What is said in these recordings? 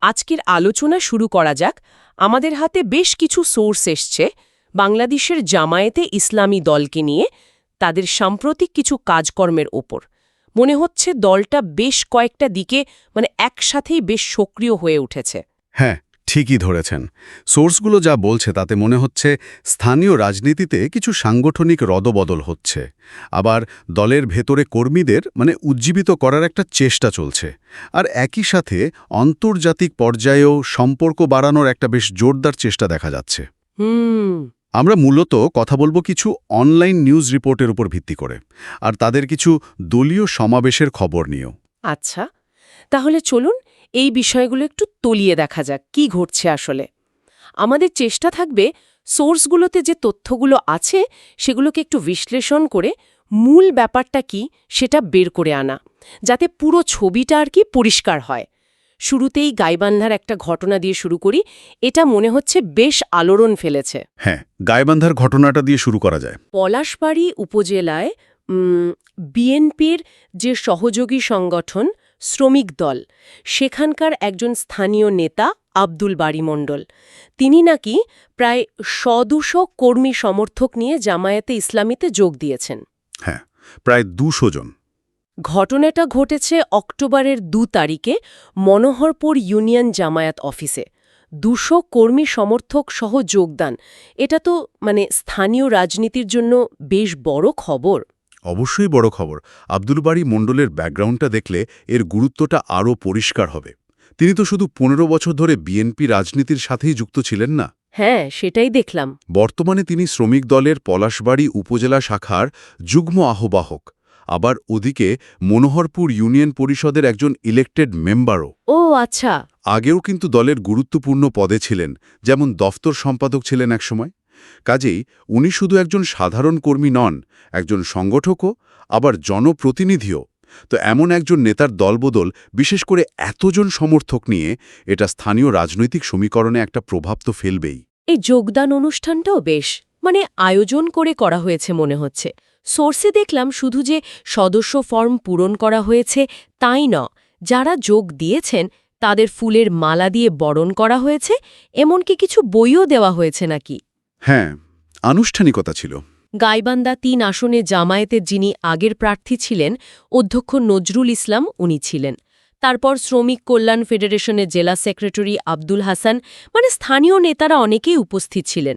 আজকের আলোচনা শুরু করা যাক। আমাদের হাতে বেশ কিছু সোর্স এসছে বাংলাদেশের জামায়েতে ইসলামী দলকে নিয়ে তাদের সাম্প্রতিক কিছু কাজকর্মের ওপর। মনে হচ্ছে দলটা বেশ কয়েকটা দিকে মানে একসাথেই বেশ সক্রিয় হয়ে উঠেছে। হ্যাঁ ঠিকই ধরেছেন। সোর্সগুলো যা বলছে তাতে মনে হচ্ছে স্থানীয় রাজনীতিতে কিছু সাংগঠনিক রদবদল হচ্ছে। আবার দলের ভেতরে কর্মীদের মানে উজ্জীবিত করার একটা চেষ্টা চলছে। আর একই সাথে আন্তর্জাতিক পর্যায়েও সম্পর্ক বাড়ানোর একটা বেশ জোরদার চেষ্টা দেখা যাচ্ছে। হুম। আমরা মূলত কথা বলব কিছু অনলাইন নিউজ রিপোর্টের উপর ভিত্তি করে। আর তাদের কিছু দলীয় সমাবেশের খবর নিয়েও। আচ্ছা। তাহলে চলুন এই বিষয়গুলো একটু তলিয়ে দেখা যাক কি ঘটছে আসলে। আমাদের চেষ্টা থাকবে সোর্সগুলোতে যে তথ্যগুলো আছে সেগুলোকে একটু বিশ্লেষণ করে মূল ব্যাপারটা কি সেটা বের করে আনা যাতে পুরো ছবিটা আর কি পরিষ্কার হয়। শুরুতেই গাইবান্ধার একটা ঘটনা দিয়ে শুরু করি এটা মনে হচ্ছে বেশ আলোড়ন ফেলেছে। হ্যাঁ গাইবান্ধার ঘটনাটা দিয়ে শুরু করা যায়। পলাশবাড়ি উপজেলায় বিএনপির যে সহযোগী সংগঠন শ্রমিক দল। সেখানকার একজন স্থানীয় নেতা আব্দুল বাড়ি মণ্ডল। তিনি নাকি প্রায় সদুশো কর্মী সমর্থক নিয়ে জামায়াতে ইসলামীতে যোগ দিয়েছেন। হ্যাঁ প্রায় দুশো জন। ঘটনাটা ঘটেছে অক্টোবরের দু তারিখে মনোহরপুর ইউনিয়ন জামায়াত অফিসে। দুশো কর্মী সমর্থক সহ যোগদান। এটা তো মানে স্থানীয় রাজনীতির জন্য বেশ বড় খবর। অবশ্যই বড় খবর। আব্দুল বাড়ি মণ্ডলের ব্যাকগ্রাউন্ডটা দেখলে এর গুরুত্বটা আরও পরিষ্কার হবে। তিনি তো শুধু পনেরো বছর ধরে বিএনপি রাজনীতির সাথেই যুক্ত ছিলেন না? হ্যাঁ সেটাই দেখলাম। বর্তমানে তিনি শ্রমিক দলের পলাশবাড়ি উপজেলা শাখার যুগ্ম আহ্বায়ক আবার ওদিকে মনোহরপুর ইউনিয়ন পরিষদের একজন ইলেক্টেড মেম্বারও ও আচ্ছা। আগেও কিন্তু দলের গুরুত্বপূর্ণ পদে ছিলেন যেমন দফতর সম্পাদক ছিলেন একসময়। কাজেই উনি শুধু একজন সাধারণ কর্মী নন, একজন সংগঠকও, আবার জনপ্রতিনিধিও। তো এমন একজন নেতার দলবদল, বিশেষ করে এতজন সমর্থক নিয়ে এটা স্থানীয় রাজনৈতিক সমীকরণে একটা প্রভাব তো ফেলবেই। এই যোগদান অনুষ্ঠানটাও বেশ মানে আয়োজন করে করা হয়েছে মনে হচ্ছে। সোর্সে দেখলাম শুধু যে সদস্য ফর্ম পূরণ করা হয়েছে তাই ন, যারা যোগ দিয়েছেন তাদের ফুলের মালা দিয়ে বরণ করা হয়েছে, এমনকি কিছু বইও দেওয়া হয়েছে নাকি? হ্যাঁ আনুষ্ঠানিকতা ছিল। গাইবান্দা তিন আসনে জামায়াতের যিনি আগের প্রার্থী ছিলেন অধ্যক্ষ নজরুল ইসলাম উনি ছিলেন। তারপর শ্রমিক কল্যাণ ফেডারেশনের জেলা সেক্রেটারি আব্দুল হাসান মানে স্থানীয় নেতারা অনেকেই উপস্থিত ছিলেন।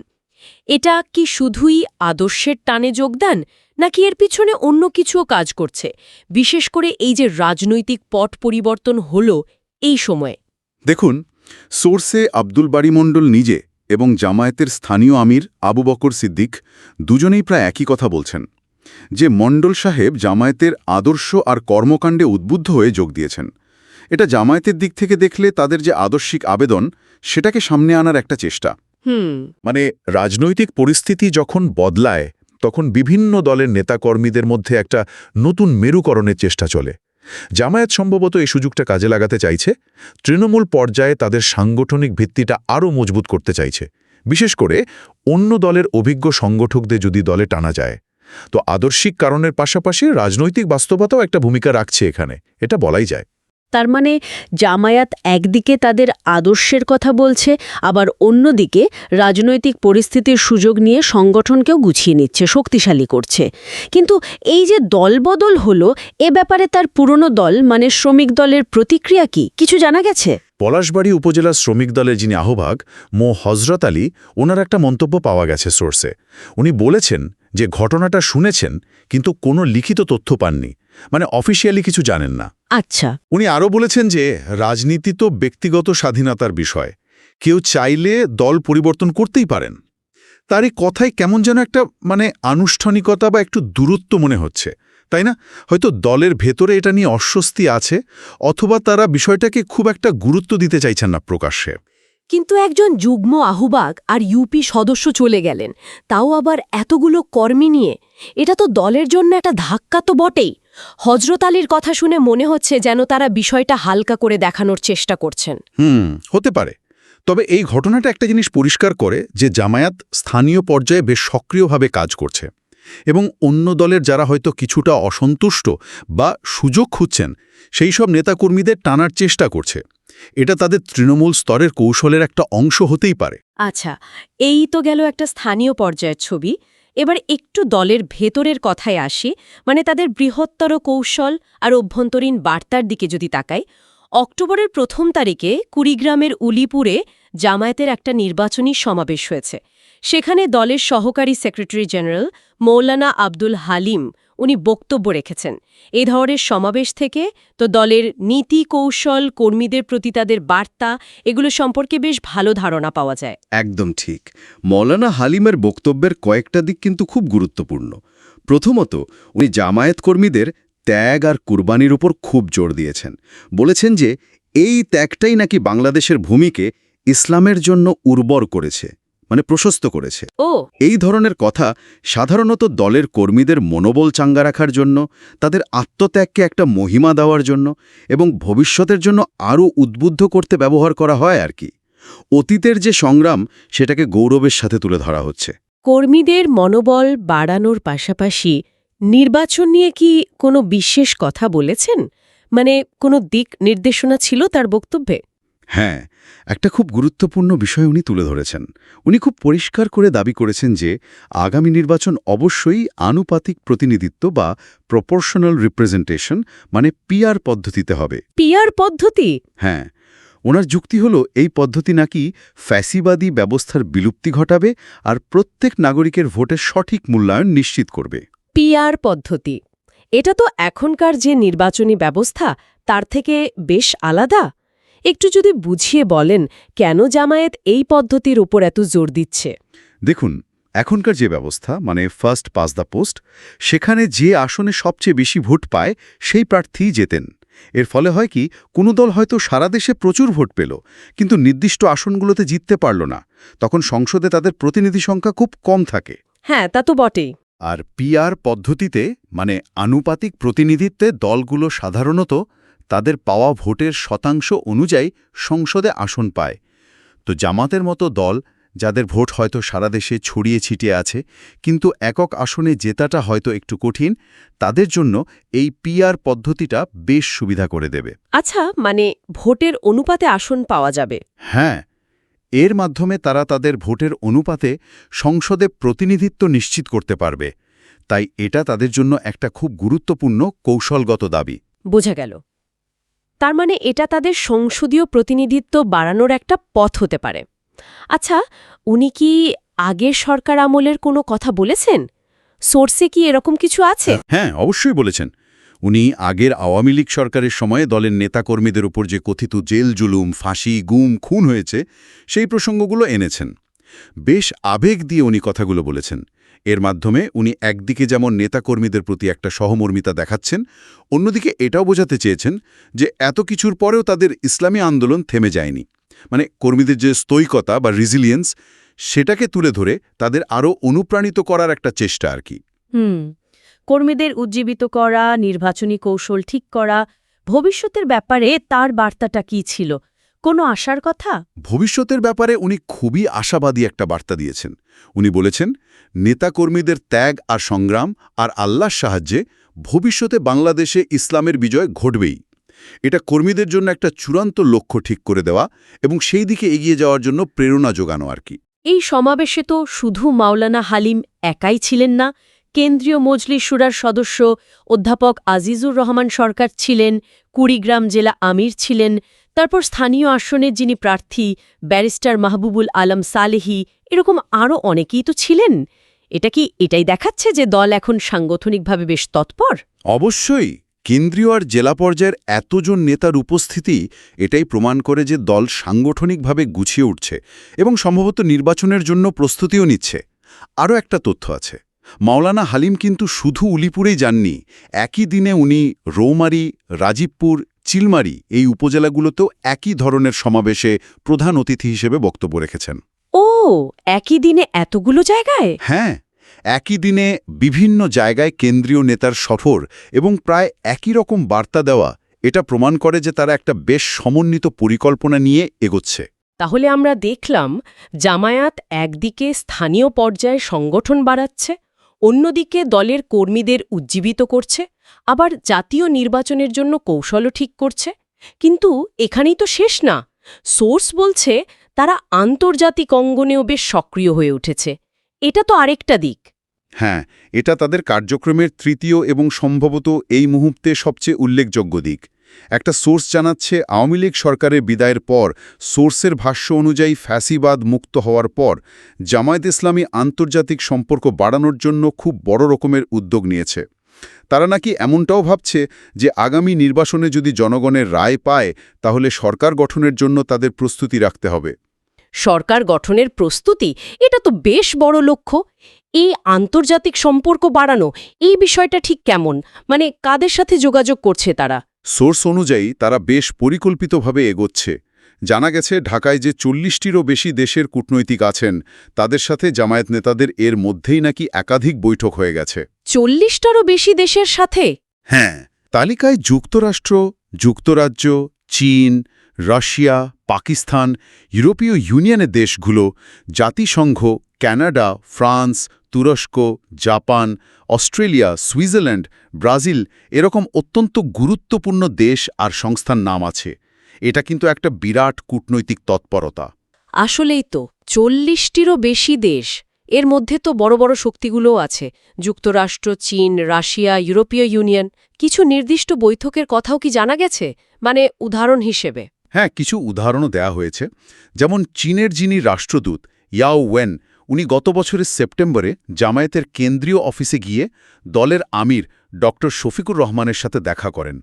এটা কি শুধুই আদর্শের টানে যোগদান নাকি এর পিছনে অন্য কিছুও কাজ করছে? বিশেষ করে এই যে রাজনৈতিক পট পরিবর্তন হল এই সময়ে। দেখুন সোর্সে আব্দুল বাড়ি মণ্ডল নিজে এবং জামায়াতের স্থানীয় আমির আবু বকর সিদ্দিক দুজনেই প্রায় একই কথা বলছেন যে মণ্ডল সাহেব জামায়াতের আদর্শ আর কর্মকাণ্ডে উদ্বুদ্ধ হয়ে যোগ দিয়েছেন। এটা জামায়াতের দিক থেকে দেখলে তাদের যে আদর্শিক আবেদন সেটাকে সামনে আনার একটা চেষ্টা। মানে রাজনৈতিক পরিস্থিতি যখন বদলায় তখন বিভিন্ন দলের নেতাকর্মীদের মধ্যে একটা নতুন মেরুকরণের চেষ্টা চলে। জামায়াত সম্ভবত এই সুযোগটা কাজে লাগাতে চাইছে, তৃণমূল পর্যায়ে তাদের সাংগঠনিক ভিত্তিটা আরও মজবুত করতে চাইছে। বিশেষ করে অন্য দলের অভিজ্ঞ সংগঠকদের যদি দলে টানা যায়। তো আদর্শিক কারণের পাশাপাশি রাজনৈতিক বাস্তবতাও একটা ভূমিকা রাখছে এখানে, এটা বলাই যায়। তার মানে জামায়াত একদিকে তাদের আদর্শের কথা বলছে, আবার অন্যদিকে রাজনৈতিক পরিস্থিতির সুযোগ নিয়ে সংগঠনকেও গুছিয়ে নিচ্ছে, শক্তিশালী করছে। কিন্তু এই যে দলবদল হলো, এ ব্যাপারে তার পুরনো দল মানে শ্রমিক দলের প্রতিক্রিয়া কি? কিছু জানা গেছে? পলাশবাড়ি উপজেলা শ্রমিক দলের যিনি আহ্বায়ক মো. হজরত আলী, ওনার একটা মন্তব্য পাওয়া গেছে সোর্সে। উনি বলেছেন যে, ঘটনাটা শুনেছেন, কিন্তু কোনো লিখিত তথ্য পাননি। মানে অফিসিয়ালি কিছু জানেন না। আচ্ছা। উনি আরও বলেছেন যে রাজনীতি তো ব্যক্তিগত স্বাধীনতার বিষয়। কেউ চাইলে দল পরিবর্তন করতেই পারেন। তার এই কথায় কেমন যেন একটা মানে আনুষ্ঠানিকতা বা একটু দূরত্ব মনে হচ্ছে তাই না? হয়তো দলের ভেতরে এটা নিয়ে অস্বস্তি আছে অথবা তারা বিষয়টাকে খুব একটা গুরুত্ব দিতে চাইছেন না প্রকাশ্যে। কিন্তু একজন যুগ্ম আহ্বাক আর ইউপি সদস্য চলে গেলেন তাও আবার এতগুলো কর্মী নিয়ে? এটা তো দলের জন্য একটা ধাক্কা তো বটেই। হজরত আলীর কথা শুনে মনে হচ্ছে যেন তারা বিষয়টা হালকা করে দেখানোর চেষ্টা করছেন। হুম হতে পারে। তবে এই ঘটনাটা একটা জিনিস পরিষ্কার করে যে জামায়াত স্থানীয় পর্যায়ে বেশ সক্রিয়ভাবে কাজ করছে এবং অন্য দলের যারা হয়তো কিছুটা অসন্তুষ্ট বা সুযোগ খুঁজছেন সেই সব নেতাকর্মীদের টানার চেষ্টা করছে। এটা তাদের তৃণমূল স্তরের কৌশলের একটা অংশ হতেই পারে। আচ্ছা এই তো গেল একটা স্থানীয় পর্যায়ের ছবি। এবার একটু দলের ভেতরের কথায় আসি মানে তাদের বৃহত্তর কৌশল আর অভ্যন্তরীণ বার্তার দিকে যদি তাকাই, অক্টোবরের প্রথম তারিখে কুড়িগ্রামের উলিপুরে জামায়াতের একটা নির্বাচনী সমাবেশ হয়েছে। সেখানে দলের সহকারী সেক্রেটারি জেনারেল মৌলানা আব্দুল হালিম উনি বক্তব্য রেখেছেন। এই ধরনের সমাবেশ থেকে তো দলের নীতি কৌশল, কর্মীদের প্রতি তাদের বার্তা, এগুলো সম্পর্কে বেশ ভালো ধারণা পাওয়া যায়। একদম ঠিক। মৌলানা হালিমের বক্তব্যের কয়েকটা দিক কিন্তু খুব গুরুত্বপূর্ণ। প্রথমত, উনি জামায়াত কর্মীদের ত্যাগ আর কুরবানির উপর খুব জোর দিয়েছেন। বলেছেন যে, এই ত্যাগটাই নাকি বাংলাদেশের ভূমিকে ইসলামের জন্য উর্বর করেছে। মানে প্রশস্ত করেছে। ও। এই ধরনের কথা সাধারণত দলের কর্মীদের মনোবল চাঙ্গা রাখার জন্য তাদের আত্মত্যাগকে একটা মহিমা দেওয়ার জন্য এবং ভবিষ্যতের জন্য আরও উদ্বুদ্ধ করতে ব্যবহার করা হয় আর কি। অতীতের যে সংগ্রাম সেটাকে গৌরবের সাথে তুলে ধরা হচ্ছে। কর্মীদের মনোবল বাড়ানোর পাশাপাশি নির্বাচন নিয়ে কি কোনো বিশেষ কথা বলেছেন? মানে কোনো দিক নির্দেশনা ছিল তার বক্তব্যে? হ্যাঁ একটা খুব গুরুত্বপূর্ণ বিষয় উনি তুলে ধরেছেন। উনি খুব পরিষ্কার করে দাবি করেছেন যে আগামী নির্বাচন অবশ্যই আনুপাতিক প্রতিনিধিত্ব বা প্রপোর্শনাল রিপ্রেজেন্টেশন মানে পিআর পদ্ধতিতে হবে। পিআর পদ্ধতি? হ্যাঁ ওনার যুক্তি হল এই পদ্ধতি নাকি ফ্যাসিবাদী ব্যবস্থার বিলুপ্তি ঘটাবে আর প্রত্যেক নাগরিকের ভোটের সঠিক মূল্যায়ন নিশ্চিত করবে। পিআর পদ্ধতি। এটা তো এখনকার যে নির্বাচনী ব্যবস্থা তার থেকে বেশ আলাদা। একটু যদি বুঝিয়ে বলেন কেন জামায়াত এই পদ্ধতির উপর এত জোর দিচ্ছে? দেখুন এখনকার যে ব্যবস্থা মানে ফার্স্ট পাস দ্য পোস্ট সেখানে যে আসনে সবচেয়ে বেশি ভোট পায় সেই প্রার্থীই জেতেন। এর ফলে হয় কি কোনো দল হয়তো সারা দেশে প্রচুর ভোট পেল কিন্তু নির্দিষ্ট আসনগুলোতে জিততে পারল না। তখন সংসদে তাদের প্রতিনিধি সংখ্যা খুব কম থাকে। হ্যাঁ তা তো বটেই। আর পিআর পদ্ধতিতে মানে আনুপাতিক প্রতিনিধিত্বে দলগুলো সাধারণত তাদের পাওয়া ভোটের শতাংশ অনুযায়ী সংসদে আসন পায়। তো জামাতের মতো দল যাদের ভোট হয়তো সারা দেশে ছড়িয়ে ছিটিয়ে আছে কিন্তু একক আসনে জেতাটা হয়তো একটু কঠিন তাদের জন্য এই পিআর পদ্ধতিটা বেশ সুবিধা করে দেবে। আচ্ছা মানে ভোটের অনুপাতে আসন পাওয়া যাবে। হ্যাঁ এর মাধ্যমে তারা তাদের ভোটের অনুপাতে সংসদে প্রতিনিধিত্ব নিশ্চিত করতে পারবে। তাই এটা তাদের জন্য একটা খুব গুরুত্বপূর্ণ কৌশলগত দাবি। বোঝা গেল। তার মানে এটা তাদের সংসদীয় প্রতিনিধিত্ব বাড়ানোর একটা পথ হতে পারে। আচ্ছা উনি কি আগের সরকার আমলের কোনো কথা বলেছেন? সোর্সে কি এরকম কিছু আছে? হ্যাঁ অবশ্যই বলেছেন। উনি আগের আওয়ামী লীগ সরকারের সময়ে দলের নেতাকর্মীদের উপর যে কথিত জেল জুলুম, ফাঁসি, গুম, খুন হয়েছে, সেই প্রসঙ্গগুলো এনেছেন। বেশ আবেগ দিয়ে উনি কথাগুলো বলেছেন। এর মাধ্যমে উনি একদিকে যেমন নেতাকর্মীদের প্রতি একটা সহমর্মিতা দেখাচ্ছেন, অন্যদিকে এটাও বোঝাতে চেয়েছেন যে এত কিছুর পরেও তাদের ইসলামী আন্দোলন থেমে যায়নি। মানে কর্মীদের যে স্তৈকতা বা রিজিলিয়েন্স সেটাকে তুলে ধরে তাদের আরও অনুপ্রাণিত করার একটা চেষ্টা আর কি। হুম, কর্মীদের উজ্জীবিত করা, নির্বাচনী কৌশল ঠিক করা, ভবিষ্যতের ব্যাপারে তার বার্তাটা কি ছিল? কোনো আশার কথা? ভবিষ্যতের ব্যাপারে উনি খুবই আশাবাদী একটা বার্তা দিয়েছেন। উনি বলেছেন নেতাকর্মীদের ত্যাগ আর সংগ্রাম আর আল্লাহর সাহায্যে ভবিষ্যতে বাংলাদেশে ইসলামের বিজয় ঘটবেই। এটা কর্মীদের জন্য একটা চূড়ান্ত লক্ষ্য ঠিক করে দেওয়া এবং সেই দিকে এগিয়ে যাওয়ার জন্য প্রেরণা যোগানো আর কি। এই সমাবেশে তো শুধু মাওলানা হালিম একাই ছিলেন না কেন্দ্রীয় মজলিস সুরার সদস্য অধ্যাপক আজিজুর রহমান সরকার ছিলেন, কুড়িগ্রাম জেলা আমির ছিলেন, তারপর স্থানীয় আসনের যিনি প্রার্থী ব্যারিস্টার মাহবুবুল আলম সালেহি, এরকম আরও অনেকেই তো ছিলেন। এটা কি এটাই দেখাচ্ছে যে দল এখন সাংগঠনিকভাবে বেশ তৎপর? অবশ্যই। কেন্দ্রীয় আর জেলা পর্যায়ের এতজন নেতার উপস্থিতি এটাই প্রমাণ করে যে দল সাংগঠনিকভাবে গুছিয়ে উঠছে এবং সম্ভবত নির্বাচনের জন্য প্রস্তুতিও নিচ্ছে। আরও একটা তথ্য আছে। মাওলানা হালিম কিন্তু শুধু উলিপুরেই যাননি একই দিনে উনি রৌমারি রাজীবপুর চিলমারি এই উপজেলাগুলোতেও একই ধরনের সমাবেশে প্রধান অতিথি হিসেবে বক্তব্য রেখেছেন। ও একই দিনে এতগুলো জায়গায়? হ্যাঁ একই দিনে বিভিন্ন জায়গায় কেন্দ্রীয় নেতার সফর এবং প্রায় একই রকম বার্তা দেওয়া এটা প্রমাণ করে যে তারা একটা বেশ সমন্বিত পরিকল্পনা নিয়ে এগোচ্ছে। তাহলে আমরা দেখলাম জামায়াত একদিকে স্থানীয় পর্যায়ে সংগঠন বাড়াচ্ছে অন্যদিকে দলের কর্মীদের উজ্জীবিত করছে, আবার জাতীয় নির্বাচনের জন্য কৌশলও ঠিক করছে। কিন্তু এখানেই তো শেষ না। সোর্স বলছে, তারা আন্তর্জাতিক অঙ্গনেও বেশ সক্রিয় হয়ে উঠেছে। এটা তো আরেকটা দিক। হ্যাঁ এটা তাদের কার্যক্রমের তৃতীয় এবং সম্ভবত এই মুহূর্তে সবচেয়ে উল্লেখযোগ্য দিক। একটা সোর্স জানাচ্ছে, আওয়ামী লীগ সরকারের বিদায়ের পর, সোর্সের ভাষ্য অনুযায়ী ফ্যাসিবাদ মুক্ত হওয়ার পর, জামায়াত ইসলামী আন্তর্জাতিক সম্পর্ক বাড়ানোর জন্য খুব বড় রকমের উদ্যোগ নিয়েছে। তারা নাকি এমনটাও ভাবছে যে আগামী নির্বাসনে যদি জনগণের রায় পায়, তাহলে সরকার গঠনের জন্য তাদের প্রস্তুতি রাখতে হবে। সরকার গঠনের প্রস্তুতি? এটা তো বেশ বড় লক্ষ্য। এই আন্তর্জাতিক সম্পর্ক বাড়ানো, এই বিষয়টা ঠিক কেমন? মানে কাদের সাথে যোগাযোগ করছে তারা? সোর্স অনুযায়ী তারা বেশ পরিকল্পিতভাবে এগোচ্ছে। জানা গেছে ঢাকায় যে চল্লিশটিরও বেশি দেশের কূটনৈতিক আছেন তাদের সাথে জামায়াত নেতাদের এর মধ্যেই নাকি একাধিক বৈঠক হয়ে গেছে। চল্লিশটারও বেশি দেশের সাথে? হ্যাঁ তালিকায় যুক্তরাষ্ট্র যুক্তরাজ্য চীন রাশিয়া পাকিস্তান ইউরোপীয় ইউনিয়নের দেশগুলো জাতিসংঘ কানাডা ফ্রান্স তুরস্ক জাপান অস্ট্রেলিয়া সুইজারল্যান্ড ব্রাজিল এরকম অত্যন্ত গুরুত্বপূর্ণ দেশ আর সংস্থার নাম আছে। এটা কিন্তু একটা বিরাট কূটনৈতিক তৎপরতা। আসলেই তো চল্লিশটিরও বেশি দেশ এর মধ্যে তো বড় বড় শক্তিগুলোও আছে যুক্তরাষ্ট্র চীন রাশিয়া ইউরোপীয় ইউনিয়ন কিছু নির্দিষ্ট বৈঠকের কথাও কি জানা গেছে? মানে উদাহরণ হিসেবে। হ্যাঁ কিছু উদাহরণও দেয়া হয়েছে। যেমন চীনের যিনি রাষ্ট্রদূত ইয়াও ওয়েন উনি গত বছরের সেপ্টেম্বরে জামায়াতের কেন্দ্রীয় অফিসে গিয়ে দলের আমির ড শফিকুর রহমানের সাথে দেখা করেন।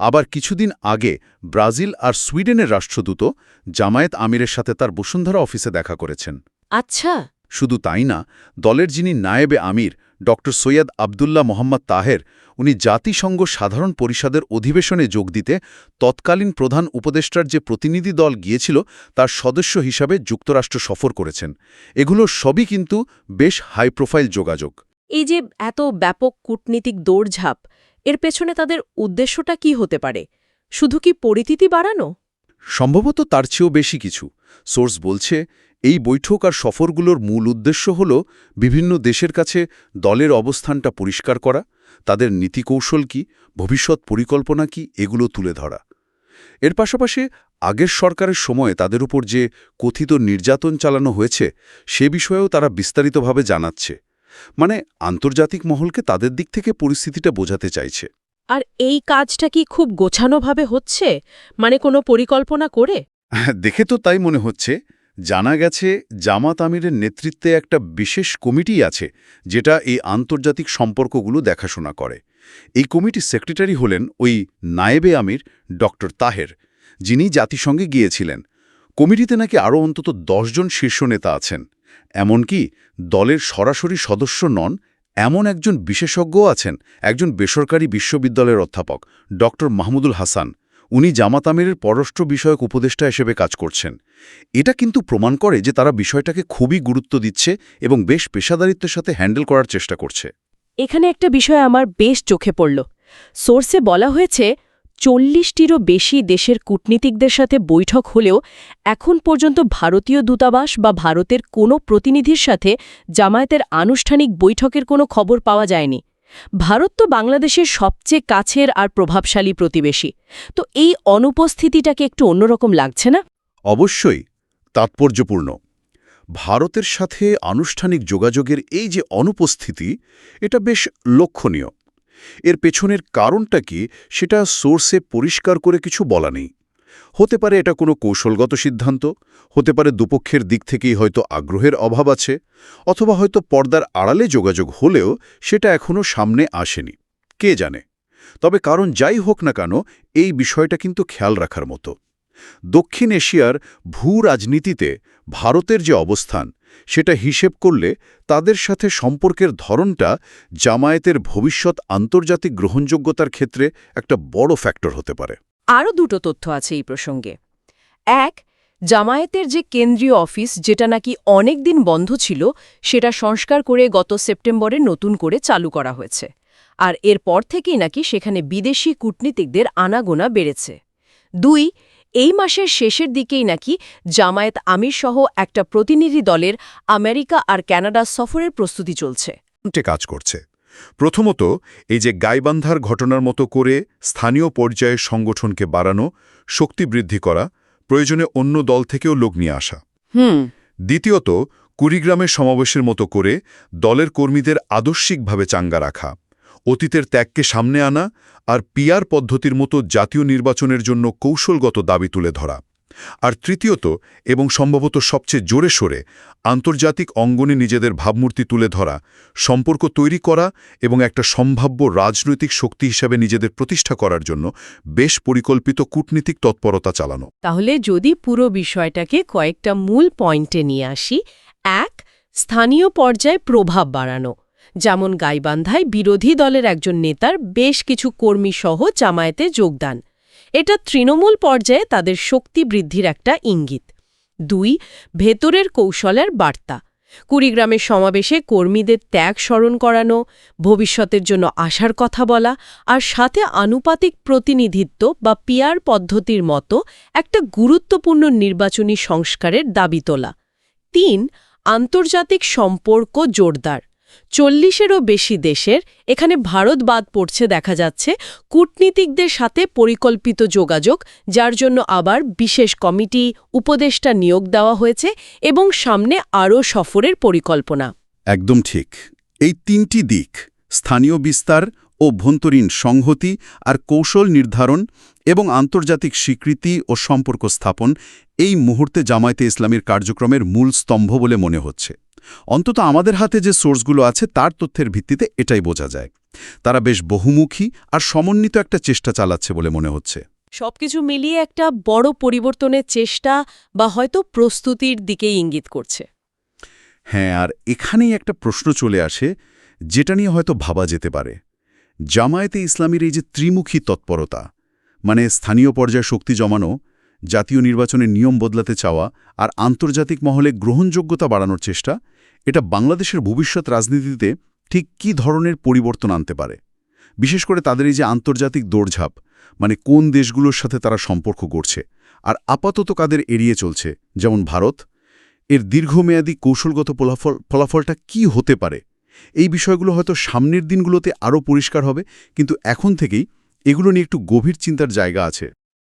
আবার কিছুদিন আগে ব্রাজিল আর সুইডেনের রাষ্ট্রদূত জামায়াত আমিরের সাথে তার বসুন্ধরা অফিসে দেখা করেছেন। আচ্ছা। শুধু তাই না দলের যিনি নায়েবে আমির ড সৈয়দ আবদুল্লাহ মোহাম্মদ তাহের উনি জাতিসংঘ সাধারণ পরিষদের অধিবেশনে যোগ দিতে তৎকালীন প্রধান উপদেষ্টার যে প্রতিনিধি দল গিয়েছিল তার সদস্য হিসাবে যুক্তরাষ্ট্র সফর করেছেন। এগুলো সবই কিন্তু বেশ হাই প্রোফাইল যোগাযোগ। এই যে এত ব্যাপক কূটনীতিক দৌড়ঝাঁপ এর পেছনে তাদের উদ্দেশ্যটা কি হতে পারে? শুধু কি পরিচিতি বাড়ানো? সম্ভবত তার চেয়েও বেশি কিছু। সোর্স বলছে এই বৈঠক আর সফরগুলোর মূল উদ্দেশ্য হল বিভিন্ন দেশের কাছে দলের অবস্থানটা পরিষ্কার করা তাদের নীতিকৌশল কি ভবিষ্যৎ পরিকল্পনা কি এগুলো তুলে ধরা। এর পাশাপাশি আগের সরকারের সময়ে তাদের উপর যে কথিত নির্যাতন চালানো হয়েছে সে বিষয়েও তারা বিস্তারিতভাবে জানাচ্ছে। মানে আন্তর্জাতিক মহলকে তাদের দিক থেকে পরিস্থিতিটা বোঝাতে চাইছে। আর এই কাজটা কি খুব গোছানোভাবে হচ্ছে? মানে কোনো পরিকল্পনা করে? হ্যাঁ, দেখে তো তাই মনে হচ্ছে। জানা গেছে জামাত আমিরের নেতৃত্বে একটা বিশেষ কমিটি আছে, যেটা এই আন্তর্জাতিক সম্পর্কগুলো দেখাশোনা করে। এই কমিটির সেক্রেটারি হলেন ওই নায়েবে আমির ডক্টর তাহের, যিনি জাতিসংঘে গিয়েছিলেন। কমিটিতে নাকি আরও অন্তত জন শীর্ষ নেতা আছেন। এমনকি দলের সরাসরি সদস্য নন, এমন একজন বিশেষজ্ঞ আছেন, একজন বেসরকারি বিশ্ববিদ্যালয়ের অধ্যাপক, ডক্টর মাহমুদুল হাসান। উনি জামাত আমিরের পররাষ্ট্র বিষয়ক উপদেষ্টা হিসেবে কাজ করছেন। এটা কিন্তু প্রমাণ করে যে তারা বিষয়টাকে খুবই গুরুত্ব দিচ্ছে এবং বেশ পেশাদারিত্বের সাথে হ্যান্ডেল করার চেষ্টা করছে। এখানে একটা বিষয় আমার বেশ চোখে পড়ল। সোর্সে বলা হয়েছে, চল্লিশটিরও বেশি দেশের কূটনীতিকদের সাথে বৈঠক হলেও এখন পর্যন্ত ভারতীয় দূতাবাস বা ভারতের কোনো প্রতিনিধির সাথে জামায়াতের আনুষ্ঠানিক বৈঠকের কোনো খবর পাওয়া যায়নি। ভারত তো বাংলাদেশের সবচেয়ে কাছের আর প্রভাবশালী প্রতিবেশী। তো এই অনুপস্থিতিটাকে একটু অন্যরকম লাগছে না? অবশ্যই, তাৎপর্যপূর্ণ। ভারতের সাথে আনুষ্ঠানিক যোগাযোগের এই যে অনুপস্থিতি, এটা বেশ লক্ষণীয়। এর পেছনের কারণটা কি, সেটা সোর্সে পরিষ্কার করে কিছু বলা নেই। হতে পারে এটা কোনো কৌশলগত সিদ্ধান্ত, হতে পারে দুপক্ষের দিক থেকেই হয়তো আগ্রহের অভাব আছে, অথবা হয়তো পর্দার আড়ালে যোগাযোগ হলেও সেটা এখনও সামনে আসেনি। কে জানে? তবে কারণ যাই হোক না কেন, এই বিষয়টা কিন্তু খেয়াল রাখার মতো। দক্ষিণ এশিয়ার ভূ রাজনীতিতে ভারতের যে অবস্থান, সেটা হিসেব করলে তাদের সাথে সম্পর্কের ধরনটা জামায়াতের ভবিষ্যৎ আন্তর্জাতিক গ্রহণযোগ্যতার ক্ষেত্রে একটা বড় ফ্যাক্টর হতে পারে। আরও দুটো তথ্য আছে এই প্রসঙ্গে। এক, জামায়াতের যে কেন্দ্রীয় অফিস, যেটা নাকি অনেক দিন বন্ধ ছিল, সেটা সংস্কার করে গত সেপ্টেম্বরে নতুন করে চালু করা হয়েছে। আর এরপর থেকেই নাকি সেখানে বিদেশি কূটনীতিকদের আনাগোনা বেড়েছে। দুই, এই মাসের শেষের দিকেই নাকি জামায়াত আমির সহ একটা প্রতিনিধি দলের আমেরিকা আর কানাডা সফরের প্রস্তুতি চলছে। কাজ করছে। প্রথমত এই যে গাইবান্ধার ঘটনার মতো করে স্থানীয় পর্যায়ে সংগঠনকে বাড়ানো শক্তি বৃদ্ধি করা প্রয়োজনে অন্য দল থেকেও লোক নিয়ে আসা। হুম। দ্বিতীয়ত কুড়িগ্রামের সমাবেশের মতো করে দলের কর্মীদের আদর্শিকভাবে চাঙ্গা রাখা অতীতের ত্যাগকে সামনে আনা আর পিয়ার পদ্ধতির মতো জাতীয় নির্বাচনের জন্য কৌশলগত দাবি তুলে ধরা। আর তৃতীয়ত, এবং সম্ভবত সবচেয়ে জোরে সোরে, আন্তর্জাতিক অঙ্গনে নিজেদের ভাবমূর্তি তুলে ধরা, সম্পর্ক তৈরি করা এবং একটা সম্ভাব্য রাজনৈতিক শক্তি হিসাবে নিজেদের প্রতিষ্ঠা করার জন্য বেশ পরিকল্পিত কূটনীতিক তৎপরতা চালানো। তাহলে যদি পুরো বিষয়টাকে কয়েকটা মূল পয়েন্টে নিয়ে আসি, এক, স্থানীয় পর্যায়ে প্রভাব বাড়ানো। যেমন গাইবান্ধায় বিরোধী দলের একজন নেতার বেশ কিছু কর্মী সহ জামায়াতে যোগদান। এটা তৃণমূল পর্যায়ে তাদের শক্তি বৃদ্ধির একটা ইঙ্গিত। দুই, ভেতরের কৌশলের বার্তা। কুড়িগ্রামের সমাবেশে কর্মীদের ত্যাগ স্মরণ করানো, ভবিষ্যতের জন্য আশার কথা বলা আর সাথে আনুপাতিক প্রতিনিধিত্ব বা পিয়ার পদ্ধতির মতো একটা গুরুত্বপূর্ণ নির্বাচনী সংস্কারের দাবি তোলা। তিন, আন্তর্জাতিক সম্পর্ক জোরদার। চল্লিশেরও বেশি দেশের এখানে ভারত বাদ পড়ছে দেখা যাচ্ছে কূটনীতিকদের সাথে পরিকল্পিত যোগাযোগ, যার জন্য আবার বিশেষ কমিটি উপদেষ্টা নিয়োগ দেওয়া হয়েছে এবং সামনে আরও সফরের পরিকল্পনা। একদম ঠিক। এই তিনটি দিক, স্থানীয় বিস্তার অভ্যন্তরীণ সংহতি আর কৌশল নির্ধারণ এবং আন্তর্জাতিক স্বীকৃতি ও সম্পর্ক স্থাপন, এই মুহূর্তে জামায়াতে ইসলামীর কার্যক্রমের মূল স্তম্ভ বলে মনে হচ্ছে। অন্তত আমাদের হাতে যে সোর্সগুলো আছে তার তথ্যের ভিত্তিতে এটাই বোঝা যায়। তারা বেশ বহুমুখী আর সমন্বিত একটা চেষ্টা চালাচ্ছে বলে মনে হচ্ছে। সবকিছু মিলিয়ে একটা বড় পরিবর্তনের চেষ্টা বা হয়তো প্রস্তুতির দিকেই ইঙ্গিত করছে। হ্যাঁ আর এখানেই একটা প্রশ্ন চলে আসে যেটা নিয়ে হয়তো ভাবা যেতে পারে। জামায়াতে ইসলামীর এই যে ত্রিমুখী তৎপরতা মানে স্থানীয় পর্যায়ে শক্তি জমানো জাতীয় নির্বাচনের নিয়ম বদলাতে চাওয়া আর আন্তর্জাতিক মহলে গ্রহণযোগ্যতা বাড়ানোর চেষ্টা এটা বাংলাদেশের ভবিষ্যৎ রাজনীতিতে ঠিক কী ধরনের পরিবর্তন আনতে পারে? বিশেষ করে তাদের এই যে আন্তর্জাতিক দৌড়ঝাঁপ মানে কোন দেশগুলোর সাথে তারা সম্পর্ক করছে আর আপাতত কাদের এড়িয়ে চলছে, যেমন ভারত, এর দীর্ঘমেয়াদী কৌশলগত ফলাফল, ফলাফলটা কি হতে পারে? এই বিষয়গুলো হয়তো সামনের দিনগুলোতে আরও পরিষ্কার হবে, কিন্তু এখন থেকেই এগুলো নিয়ে একটু গভীর চিন্তার জায়গা আছে।